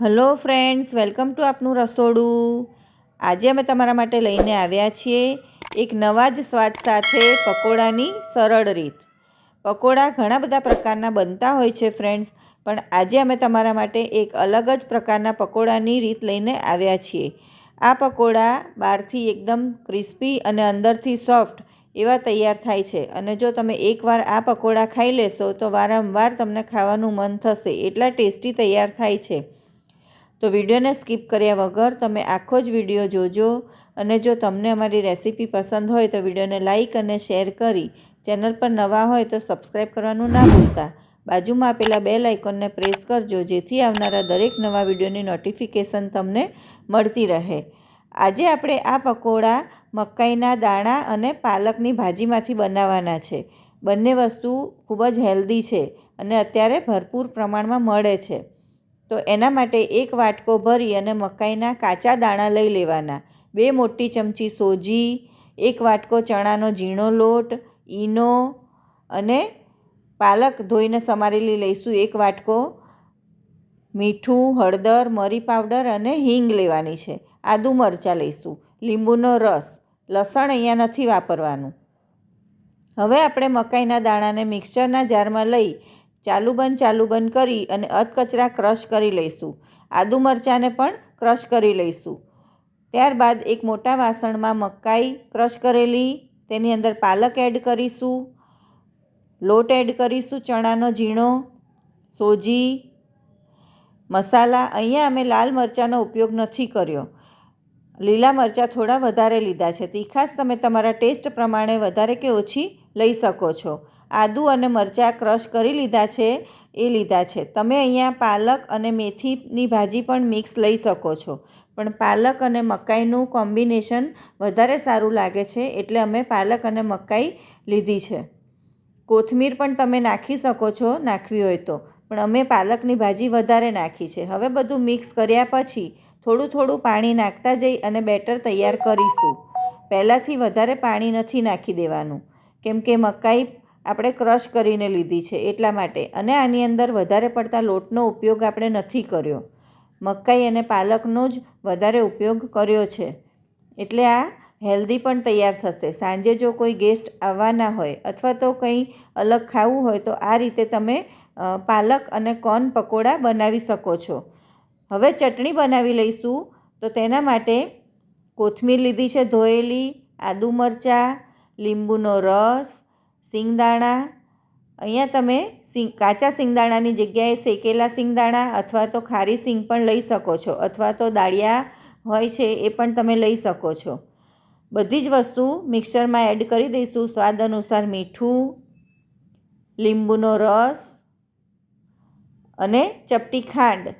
Hello friends, welcome to આપનું રસોડું. આજે અમે તમારા માટે લઈને આવ્યા છીએ એક નવા જ સ્વાદ સાથે પકોડાની સરળ રીત. પકોડા ઘણા બધા પ્રકારના બનતા હોય છે ફ્રેન્ડ્સ, પણ આજે અમે તમારા માટે એક અલગ જ પ્રકારના પકોડાની રીત લઈને આવ્યા છીએ. આ પકોડા બહારથી એકદમ ક્રિસ્પી અને અંદરથી સોફ્ટ એવા તૈયાર થાય છે અને જો તમે એકવાર આ પકોડા ખાઈ લેશો તો વારંવાર તમને ખાવાનું મન થશે, એટલા ટેસ્ટી તૈયાર થાય છે. તો વિડીયોને સ્કીપ કર્યા વગર તમે આખો જ વીડિયો જોજો અને જો તમને અમારી રેસીપી પસંદ હોય તો વિડીયોને લાઇક અને શેર કરી ચેનલ પર નવા હોય તો સબસ્ક્રાઈબ કરવાનું ના ભૂલતા. બાજુમાં આપેલા બે લાઇકોનને પ્રેસ કરજો જેથી આવનારા દરેક નવા વિડીયોની નોટિફિકેશન તમને મળતી રહે. આજે આપણે આ પકોડા, મકાઈના દાણા અને પાલકની ભાજીમાંથી બનાવવાના છે. બંને વસ્તુ ખૂબ જ હેલ્ધી છે અને અત્યારે ભરપૂર પ્રમાણમાં મળે છે. તો એના માટે એક વાટકો ભરી અને મકાઈના કાચા દાણા લઈ લેવાના. બે મોટી ચમચી સોજી, એક વાટકો ચણાનો ઝીણો લોટ, ઈનો અને પાલક ધોઈને સમારેલી લઈશું. એક વાટકો મીઠું, હળદર, મરી પાવડર અને હિંગ લેવાની છે. આદુ મરચાં લઈશું. લીંબુનો રસ. લસણ અહીંયા નથી વાપરવાનું. હવે આપણે મકાઈના દાણાને મિક્સરના જારમાં લઈ ચાલુ બંધ ચાલુ બંધ કરી અને અધકચરા ક્રશ કરી લઈશું. આદુ મરચાંને પણ ક્રશ કરી લઈશું. ત્યારબાદ એક મોટા વાસણમાં મકાઈ ક્રશ કરેલી, તેની અંદર પાલક એડ કરીશું. લોટ એડ કરીશું, ચણાનો ઝીણો, સોજી, મસાલા. અહીંયા અમે લાલ મરચાંનો ઉપયોગ નથી કર્યો. લીલા મરચાં થોડા વધારે લીધા છે. તીખાશ તમે તમારા ટેસ્ટ પ્રમાણે વધારે કે ઓછી લઈ શકો છો. આદુ અને મરચાં ક્રશ કરી લીધા છે, એ લીધા છે. તમે અહીંયા પાલક અને મેથીની ભાજી પણ મિક્સ લઈ શકો છો. પણ પાલક અને મકાઈનું કોમ્બિનેશન વધારે સારું લાગે છે, એટલે અમે પાલક અને મકાઈ લીધી છે. કોથમીર પણ તમે નાખી શકો છો, નાખવી હોય તો. પણ અમે પાલકની ભાજી વધારે નાખી છે. હવે બધું મિક્સ કર્યા પછી થોડું થોડું પાણી નાખતા જઈ અને બેટર તૈયાર કરીશું. પહેલાંથી વધારે પાણી નથી નાખી દેવાનું. કેમ કે મકાઈ આપણે ક્રશ કરીને લીધી છે એટલા માટે. અને આની અંદર વધારે પડતા લોટનો ઉપયોગ આપણે નથી કર્યો. મકાઈ અને પાલકનો જ વધારે ઉપયોગ કર્યો છે. એટલે આ હેલ્ધી પણ તૈયાર થશે. સાંજે જો કોઈ ગેસ્ટ આવવાના હોય અથવા તો કંઈ અલગ ખાવું હોય તો આ રીતે તમે પાલક અને કોર્ન પકોડા બનાવી શકો છો. હવે ચટણી બનાવી લઈશું. તો તેના માટે કોથમીર લીધી છે, ધોયેલી, આદુ મરચાં લીંબુનો રસ, સિંગદાણા. અહીંયા તમે સિંગ, કાચા સિંગદાણાની જગ્યાએ શેકેલા સિંગદાણા અથવા તો ખારી સિંગ પણ લઈ શકો છો અથવા તો દાળિયા હોય છે એ પણ તમે લઈ શકો છો. બધી જ વસ્તુ મિક્સરમાં એડ કરી દઈશું. સ્વાદ અનુસાર મીઠું, લીંબુનો રસ અને ચપટી ખાંડ.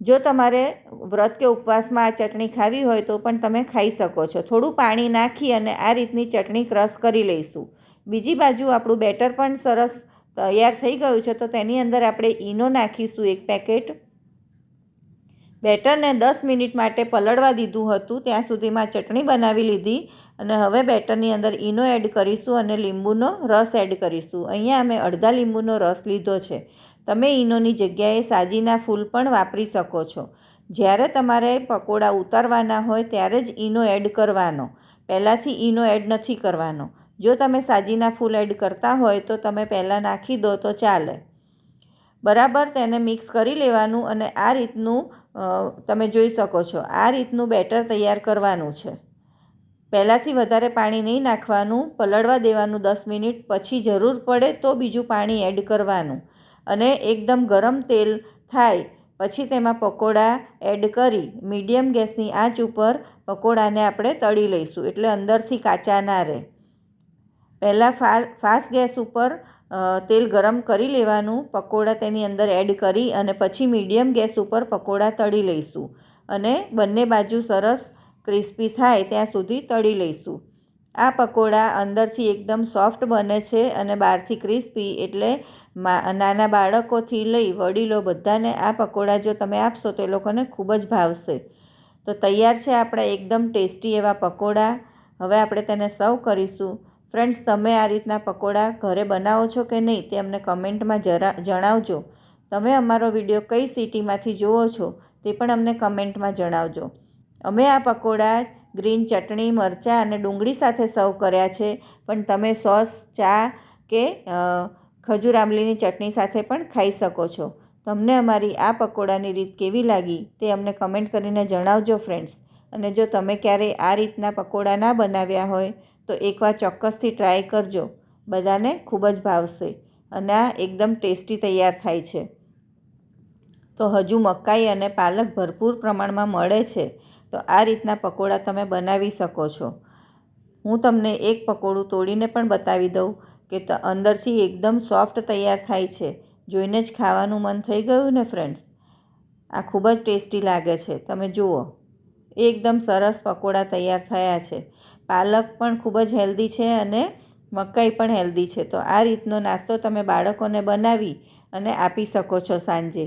જો તમારે વ્રત કે ઉપવાસમાં આ ચટણી ખાવી હોય તો પણ તમે ખાઈ શકો છો. થોડું પાણી નાખી અને આ રીતની ચટણી ક્રશ કરી લઈશું. બીજી બાજુ આપણું બેટર પણ સરસ તૈયાર થઈ ગયું છે, તો તેની અંદર આપણે ઈનો નાખીશું એક પેકેટ. બેટરને દસ મિનિટ માટે પલળવા દીધું હતું, ત્યાં સુધીમાં ચટણી બનાવી લીધી અને હવે બેટરની અંદર ઈનો એડ કરીશું અને લીંબુનો રસ એડ કરીશું. અહીંયા અમે અડધા લીંબુનો રસ લીધો છે. તમે ઈનોની જગ્યાએ સાજીના ફૂલ પણ વાપરી શકો છો. જ્યારે તમારે પકોડા ઉતારવાના હોય ત્યારે જ ઈનો એડ કરવાનો. પહેલાંથી ઈનો એડ નથી કરવાનો. જો તમે સાજીના ફૂલ એડ કરતા હોય તો તમે પહેલાં નાખી દો તો ચાલે. બરાબર તેને મિક્સ કરી લેવાનું અને આ રીતનું તમે જોઈ શકો છો. આ રીતનું બેટર તૈયાર કરવાનું છે. પહેલાંથી વધારે પાણી નહીં નાખવાનું. પલળવા દેવાનું દસ મિનિટ. પછી જરૂર પડે તો બીજું પાણી એડ કરવાનું. અને એકદમ ગરમ તેલ થાય. પછી તેમાં પકોડા એડ કરી મીડિયમ ગેસની આંચ ઉપર પકોડાને આપણે તળી લઈશું, એટલે અંદરથી કાચા ના રહે. પહેલાં ફા, ફાસ્ટ ગેસ ઉપર તેલ ગરમ કરી લેવાનું, પકોડા તેની અંદર એડ કરી અને પછી મીડિયમ ગેસ ઉપર પકોડા તળી લઈશું. અને બંને બાજુ સરસ ક્રિસ્પી થાય ત્યાં સુધી તળી લઈશું. આ પકોડા અંદરથી એકદમ સોફ્ટ બને છે અને બહારથી ક્રિસ્પી એટલે નાના બાળકોથી લઈ વડીલો બધાને આ પકોડા જો તમે આપશો તો એ લોકોને ખૂબ જ ભાવશે. તો તૈયાર છે આપણા એકદમ ટેસ્ટી એવા પકોડા. હવે આપણે તેને સર્વ કરીશું. ફ્રેન્ડ્સ, તમે આ રીતના પકોડા ઘરે બનાવો છો કે નહીં તે અમને કમેન્ટમાં જરા, જણાવજો. તમે અમારો વીડિયો કઈ સિટીમાંથી જુઓ છો તે પણ અમને કમેન્ટમાં જણાવજો. અમે આ પકોડા ગ્રીન ચટણી, મરચાં અને ડુંગળી સાથે સર્વ કર્યા છે. પણ તમે સોસ, ચા કે ખજૂર આંબલીની ચટણી સાથે પણ ખાઈ શકો છો. તમને અમારી આ પકોડાની રીત કેવી લાગી તે અમને કમેન્ટ કરીને જણાવજો ફ્રેન્ડ્સ. અને જો તમે ક્યારેય આ રીતના પકોડા ના બનાવ્યા હોય તો એકવાર ચોક્કસથી ટ્રાય કરજો. બધાને ખૂબ જ ભાવશે અને આ એકદમ ટેસ્ટી તૈયાર થાય છે. તો હજુ મકાઈ અને પાલક ભરપૂર પ્રમાણમાં મળે છે. તો આ રીતના પકોડા તમે બનાવી શકો છો. હું તમને એક પકોડું તોડીને પણ બતાવી દઉં કે અંદરથી એકદમ સોફ્ટ તૈયાર થાય છે. જોઈને જ ખાવાનું મન થઈ ગયું ને ફ્રેન્ડ્સ આ ખૂબ જ ટેસ્ટી લાગે છે. તમે જુઓ, એકદમ સરસ પકોડા તૈયાર થયા છે. પાલક પણ ખૂબ જ હેલ્ધી છે અને મકાઈ પણ હેલ્ધી છે. તો આ રીતનો નાસ્તો તમે બાળકોને બનાવી અને આપી શકો છો સાંજે.